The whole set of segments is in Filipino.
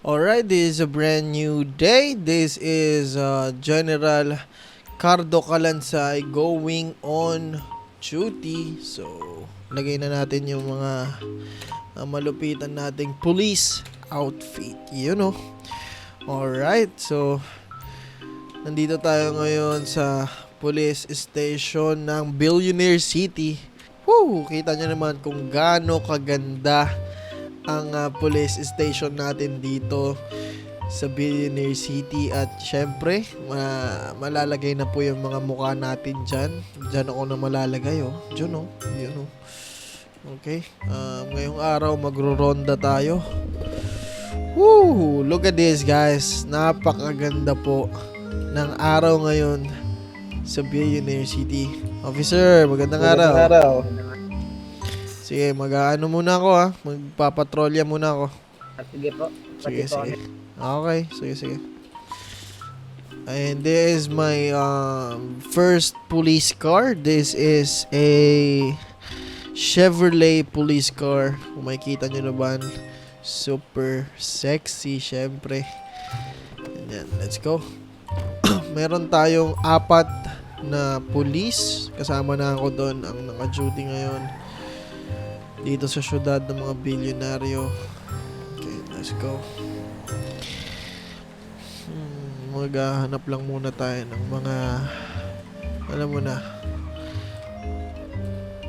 Alright, this is a brand new day. This is uh, General Cardo Kalansay going on duty. So, lagay na natin yung mga uh, malupitan nating police outfit. You know. Alright, so nandito tayo ngayon sa police station ng Billionaire City. Woo! Kita nyo naman kung gaano kaganda ang uh, police station natin dito sa Billionaire City at syempre ma- malalagay na po yung mga mukha natin dyan. Dyan ako na malalagay oh. Dyan oh. Yun oh. Okay um, ngayong araw magro-ronda tayo. Woo! Look at this guys. Napakaganda po ng araw ngayon sa Billionaire City. Officer magandang araw. araw. Sige, mag-ano muna ako ha. Magpapatrolya muna ako. Ah, Sige po. Sige, Pati po sige. Okay, sige, sige. And this is my um, first police car. This is a Chevrolet police car. Kung makikita nyo naman, super sexy, syempre. Ayan, let's go. Meron tayong apat na police. Kasama na ako doon ang naka-duty ngayon dito sa syudad ng mga bilyonaryo. Okay, let's go. Hmm, maghahanap lang muna tayo ng mga alam mo na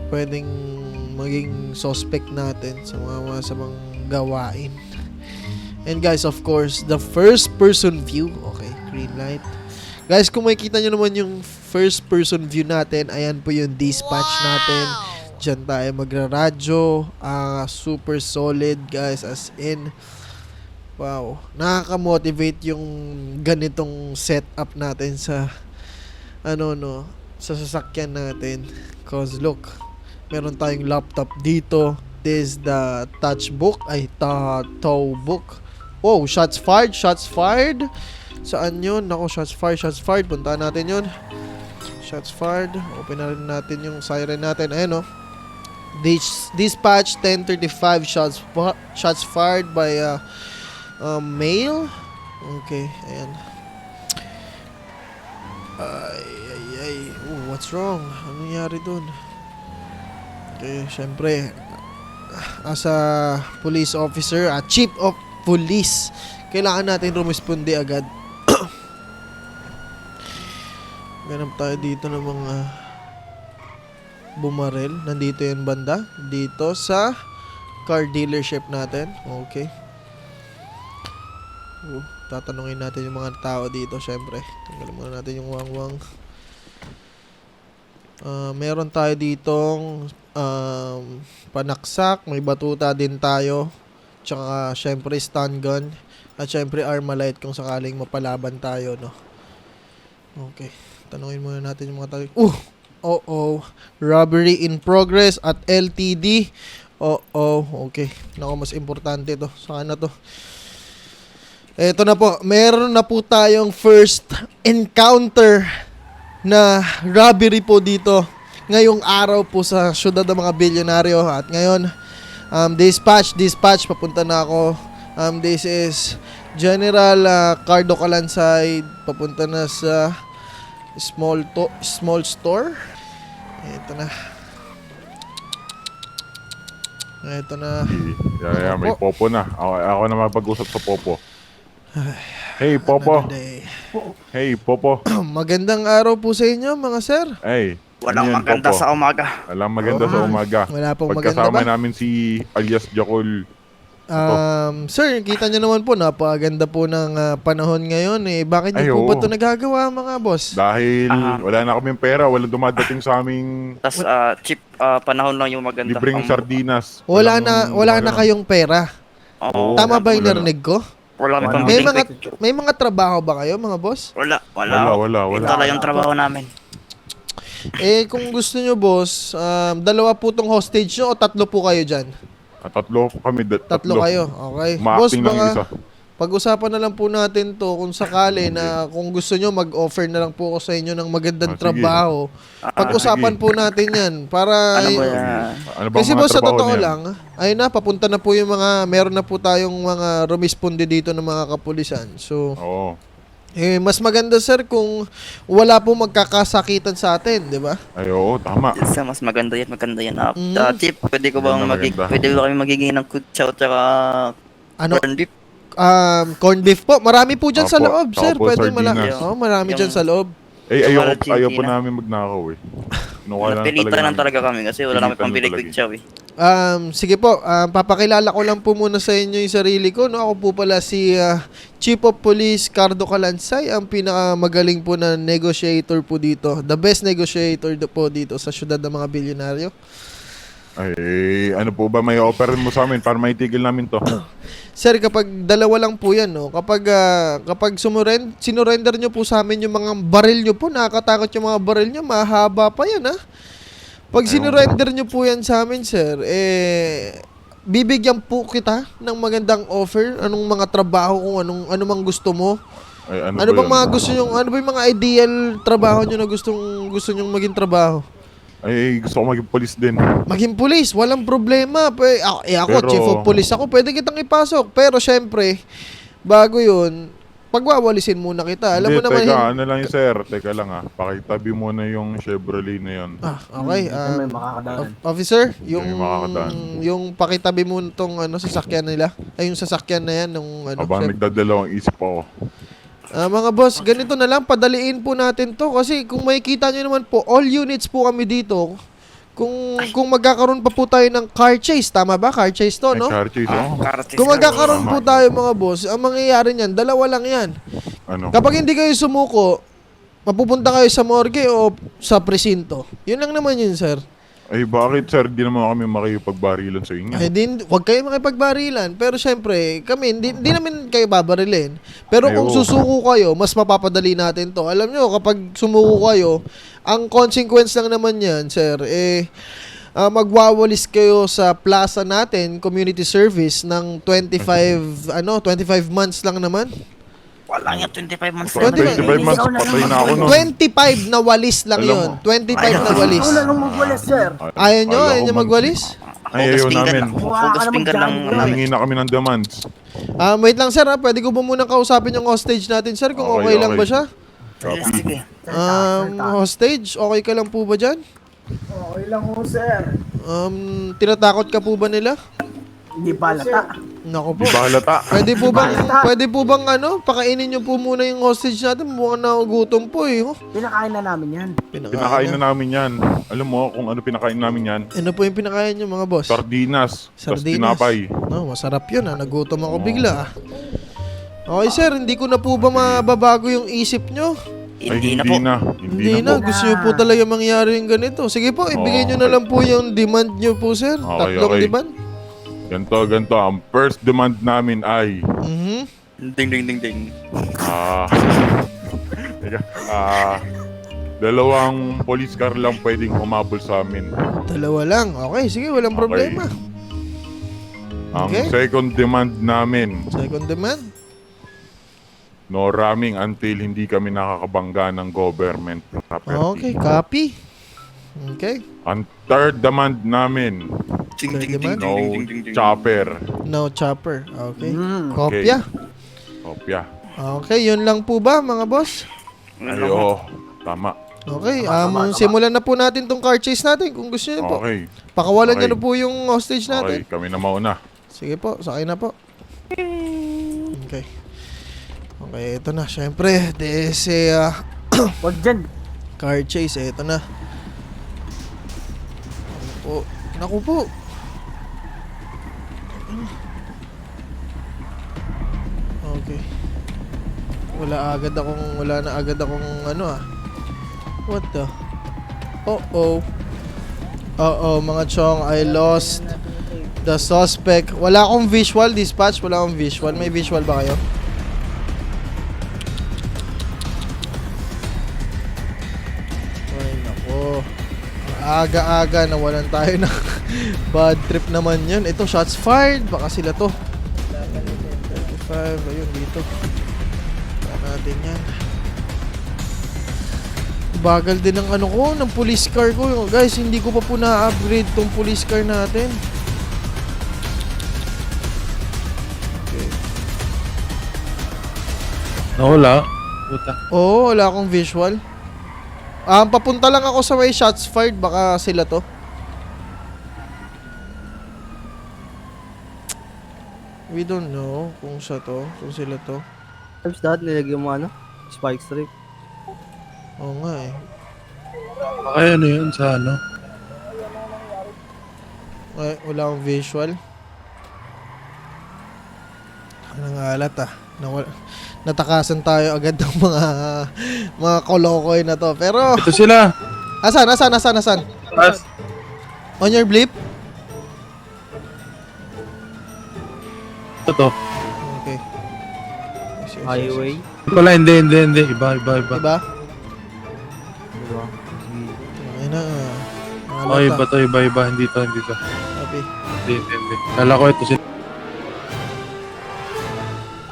pwedeng maging suspect natin sa mga masamang gawain. And guys, of course, the first person view. Okay, green light. Guys, kung makikita nyo naman yung first person view natin, ayan po yung dispatch natin. Diyan tayo magra-radyo. Ah, super solid guys as in wow, nakaka-motivate yung ganitong setup natin sa ano no, sa sasakyan natin. Cause look, meron tayong laptop dito. This is the touch book ay ta tow book. Oh, shots fired, shots fired. Saan yun? Nako, shots fired, shots fired. Punta natin yun. Shots fired. Open na rin natin yung siren natin. Ayan oh. Dis- dispatch 1035 shots shots fired by uh, uh, male. Okay, ayan. Ay, ay, ay. Ooh, what's wrong? Ano nangyari dun? Okay, syempre, as a police officer, a chief of police, kailangan natin rumisponde agad. Ganap tayo dito ng mga bumarel. Nandito yung banda. Dito sa car dealership natin. Okay. Uh, tatanungin natin yung mga tao dito, syempre. Tanggalin muna natin yung wangwang. Ah, meron tayo ditong um, panaksak, may batuta din tayo. Tsaka syempre stun gun. At syempre armalite kung sakaling mapalaban tayo, no. Okay. Tanungin muna natin yung mga tao. Uh! Oo. Robbery in progress at LTD. Oo. Okay. Nako, mas importante to. Saan na to? Eto na po. Meron na po tayong first encounter na robbery po dito. Ngayong araw po sa syudad ng mga bilyonaryo. At ngayon, um, dispatch, dispatch. Papunta na ako. Um, this is General uh, Cardo Kalansay. Papunta na sa small to small store. Ito na. Ito na. Yeah, yeah, may popo na. Ako, ako na mapag-usap sa popo. Hey, popo. Day. Hey, popo. Magandang araw po sa inyo, mga sir. Hey. Walang yan, maganda popo? sa umaga. Walang maganda sa umaga. Wala pong maganda Pagkasama ba? namin si alias Jacol. Um, sir, kita nyo naman po, napakaganda po ng ah, panahon ngayon. Eh, bakit Ay, niyo po ba oo. ito nagagawa, mga boss? Dahil Ah. wala na kaming pera, walang dumadating sa aming Tapos ah, cheap ah, panahon lang yung maganda. libreng Ang- sardinas. Wala Walang na, wala na kayong pera. Oo, Tama ba yung wala na. narinig ko? Wala kami Wala. pang May mga, may mga trabaho ba kayo, mga boss? Wala, wala. Wala, wala, wala. Ito lang yung trabaho namin. Eh, kung gusto nyo, boss, um, dalawa po tong hostage nyo o tatlo po kayo dyan? Ah, Tatlo kami. da- Tatlo, kayo. Okay. Boss, lang baka, isa. pag-usapan na lang po natin to kung sakali na kung gusto nyo mag-offer na lang po ako sa inyo ng magandang Ah, trabaho. Pag-usapan sige. po natin yan para Ano ba yan? Ano ba kasi mga boss, sa totoo niyan? lang, ayun na, papunta na po yung mga, meron na po tayong mga rumisponde dito ng mga kapulisan. So, Oo. Eh, mas maganda sir kung wala po magkakasakitan sa atin, di ba? Ay, oo, tama. Sa mas maganda yan, maganda yan. Ah, Mm. ah, Chip, pwede ko bang Maganda, magig maganda. pwede ba kami magiging ng kutsaw tsaka Ano, corned beef? um, corned beef po. Marami po dyan sa Opo. loob, sir. Opo, Pwede mala- sardinas. oh, marami Yung- dyan sa loob. Eh, Argentina. ayaw po namin magnakaw eh. Lang Napilitan lang namin. talaga kami kasi wala namin Pilitan pambili talaga eh. kutsaw eh. Um, sige po, um, papakilala ko lang po muna sa inyo yung sarili ko. No? Ako po pala si ah, Chief of Police Cardo Calansay, ang pinakamagaling po na negotiator po dito. The best negotiator po dito sa syudad ng mga bilyonaryo. Ay, ano po ba may offer mo sa amin para maitigil namin to? Sir, kapag dalawa lang po yan, no? kapag, ah, kapag sumuren, sinurrender nyo po sa amin yung mga baril nyo po, nakakatakot yung mga baril nyo, mahaba pa yan, ha? Pag sinurrender nyo po yan sa amin, sir, eh, bibigyan po kita ng magandang offer, anong mga trabaho, kung anong, ano mang gusto mo. Ay, ano, Ano, ba bang yun? mga gusto nyo, ano ba yung mga ideal trabaho nyo na gustong, gusto nyong maging trabaho? Ay, gusto ko maging police din. Maging pulis, walang problema. P- ako, eh, ako, Pero- chief of police ako, pwede kitang ipasok. Pero syempre, bago yun, pagwawalisin muna kita. Alam mo Hindi, naman, teka, hin- ano lang yung sir, teka lang ah. Pakitabi mo na yung Chevrolet na yun. Ah, okay. ah, may makakadaan. of- officer, yung May makakadaan. yung pakitabi mo tong ano sasakyan nila. Ay yung sasakyan na yan nung ano. Habang syem- nagdadalawang isip ako. Ah, mga boss, ganito na lang padaliin po natin 'to kasi kung makikita niyo naman po, all units po kami dito. Kung kung magkakaroon pa po tayo ng car chase, tama ba? Car chase 'to, no? Ay, car chase, Ah, oh. karatis Kung ka. magkakaroon po tayo mga boss, ang mangyayari niyan, dalawa lang 'yan. Ano? Kapag hindi kayo sumuko, mapupunta kayo sa morgue o sa presinto. 'Yun lang naman 'yun, sir. Ay, bakit sir? Di naman kami makipagbarilan sa inyo. Eh, din, wag kayo makipagbarilan. Pero syempre, kami, hindi, hindi namin kayo babarilin. Pero Ay, kung oo. susuko kayo, mas mapapadali natin to. Alam nyo, kapag sumuko kayo, ang consequence lang naman yan, sir, eh, ah, magwawalis kayo sa plaza natin, community service, ng 25, ano, 25 months lang naman. Wala nga 25 months. Na. 25 months, patay na ako nun. 25 na walis lang Alam yun. mo. 25 na walis. Ikaw na lang magwalis, sir. Ayaw nyo? Ayaw nyo mag- magwalis? Ay, ayaw Hugas pinggan namin. lang. Ka Hugas naman pinggan lang dyan. namin. Humingi na kami ng demands. Ah, wait lang sir ha. Pwede ko ba munang kausapin yung hostage natin sir kung okay, Okay, lang okay. ba siya? Sige. Um, hostage, okay ka lang po ba dyan? Okay lang ho, sir. Um, tinatakot ka po ba nila? Hindi pa lata. Nako po. Di ba halata? Pwede po bang, Basta. pwede po bang ano, pakainin nyo po muna yung hostage natin. Mukhang nagugutom po eh. Oh. Pinakain na namin yan. Pinakain na namin yan. Alam mo kung ano pinakain namin yan? Ano po yung pinakain nyo mga boss? Sardinas. Tapos Sardinas. tinapay. No, masarap yun ah. Nagutom ako bigla ah. Okay sir, hindi ko na po ba mababago yung isip nyo? Ay, Hindi na hindi po. na. Hindi, Hindi na. na po. Gusto nyo po talaga mangyari yung ganito. Sige po, ibigay nyo na lang po yung demand nyo po sir. Okay, Tatlong okay. demand. Ganto, ganto. Ang first demand namin ay... Mhm. Ding, ding, ding, ding. Ah... Ah... dalawang police car lang pwedeng humabol sa amin. Dalawa lang. Okay, sige, walang Okay. problema. Ang Okay. second demand namin, Second demand. no ramming until hindi kami nakakabangga ng government property. Okay, copy. Okay. Ang third demand namin, Ding, ding, ding, ba? no ding, ding, ding, ding. chopper. No chopper. Okay. Mm. Kopya. Kopya. Okay, yun lang po ba mga boss? Ay, oo. Tama. Okay, Tama, um, tama, tama. simulan na po natin tong car chase natin kung gusto niyo po. Okay. Pakawalan niyo Okay. na po yung hostage Okay, natin. kami na mauna. Sige po, sakay na po. Okay. Okay, ito na. Siyempre, this eh, ah, Huwag dyan. car chase, ito na. Naku po. Naku po. Okay. Wala agad akong, wala na agad akong ano ah. What the? Uh-oh. Uh-oh, mga chong, I lost the suspect. Wala akong visual dispatch, wala akong visual. May visual ba kayo? Aga-aga nawalan tayo ng bad trip naman yun. Ito, shots fired. Baka sila to. 35. Ayun, dito. Tara natin yan. Bagal din ng ano ko, ng police car ko. Guys, hindi ko pa po na-upgrade tong police car natin. Okay. Nawala. Puta. Oo, wala akong visual. Ah, papunta lang ako sa may shots fired. Baka sila to. We don't know kung siya to, kung sila to. Tapos dahil nilagyan mo ano? Spike strip. Oo nga eh. Baka ano yun sa ano. Ay, wala akong visual. Ang alat ah. Nawala, natakasan tayo agad ng mga mga kolokoy na to. Pero, Ito sila. asan, asan, asan, asan? Taas. On your blip? Ito to. Okay. Yes, yes, yes, Highway. Wala, hindi, hindi, hindi. Iba, iba, iba. Diba? Diba? Ay na. Oh, alat iba to, iba, iba. Hindi to, hindi to. Sabi. Hindi, hindi, hindi. Kala ko ito sila.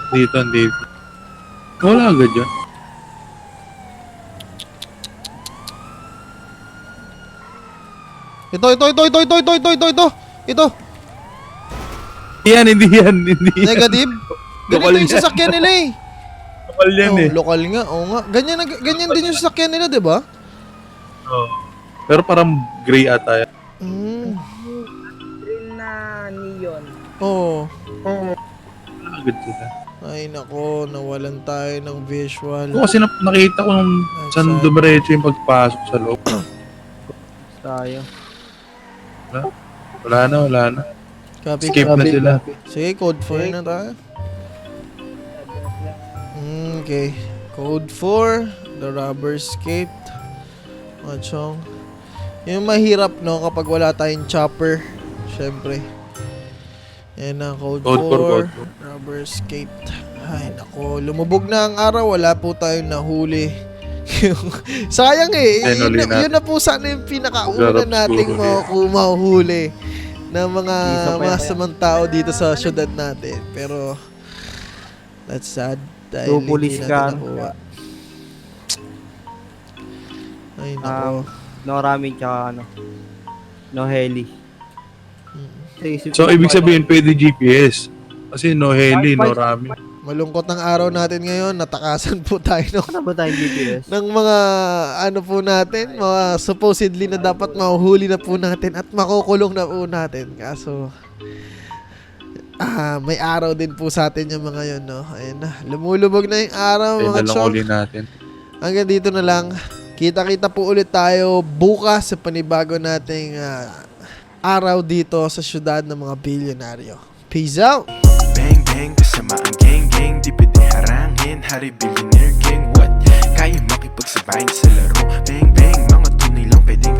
Dito, dito. Wala agad yun. Ito, ito, ito, ito, ito, ito, ito, ito, ito. Ito. Hindi yan, hindi yan, hindi yan. Negative. Ganito yung yan. sasakyan nila eh. Lokal yan Oh, eh. lokal nga. Oo nga. Ganyan, na- ganyan din yung sasakyan nila, di ba? Oo. Pero parang gray ata yan. Mm. Green na neon. Oo. Wala agad sila. Ay nako, nawalan tayo ng visual. Oo, kasi na- nakita ko nung Ay, saan sad. dumiretso yung pagpasok sa loob. Tayo. Wala na, wala na. Copy, Skip na copy. sila. Sige, code 4 na tayo. Mm, Okay. Code 4, the rubber escaped. Machong. Yung mahirap, no, kapag wala tayong chopper. Syempre. Yan na, code, Code 4, four, code rubber escaped. Ay, nako. Lumubog na ang araw. Wala po tayong nahuli. Sayang eh. Then, Yun, na, yun na po sana yung pinakauna nating siguro. maku- mahuhuli ng mga masamang tao dito sa syudad natin. Pero, that's sad. Dahil Two hindi police natin nakuha. Ay, Um, nako. no ramen tsaka ano. No heli. Mm. Isip So, ibig pa- sabihin, pwede GPS. Kasi no heli, no rami. Malungkot ang araw natin ngayon. Natakasan po tayo ng Ano ba tayong GPS? ng mga ano po natin, mga supposedly na dapat mahuhuli na po natin at makukulong na po natin. Kaso, ah, may araw din po sa atin yung mga yun, no? Ayun na, lumulubog na yung araw, Ayun mga na lang chong. uli natin. Hanggang dito na lang. Kita-kita po ulit tayo bukas sa panibago nating ah, araw dito sa syudad ng mga bilyonaryo. Peace out! Bang bang, kasama ang gang gang, di pwede harangin, hari billionaire gang, what? Kaya makipagsabayin sa laro, bang bang, mga tunay lang pwedeng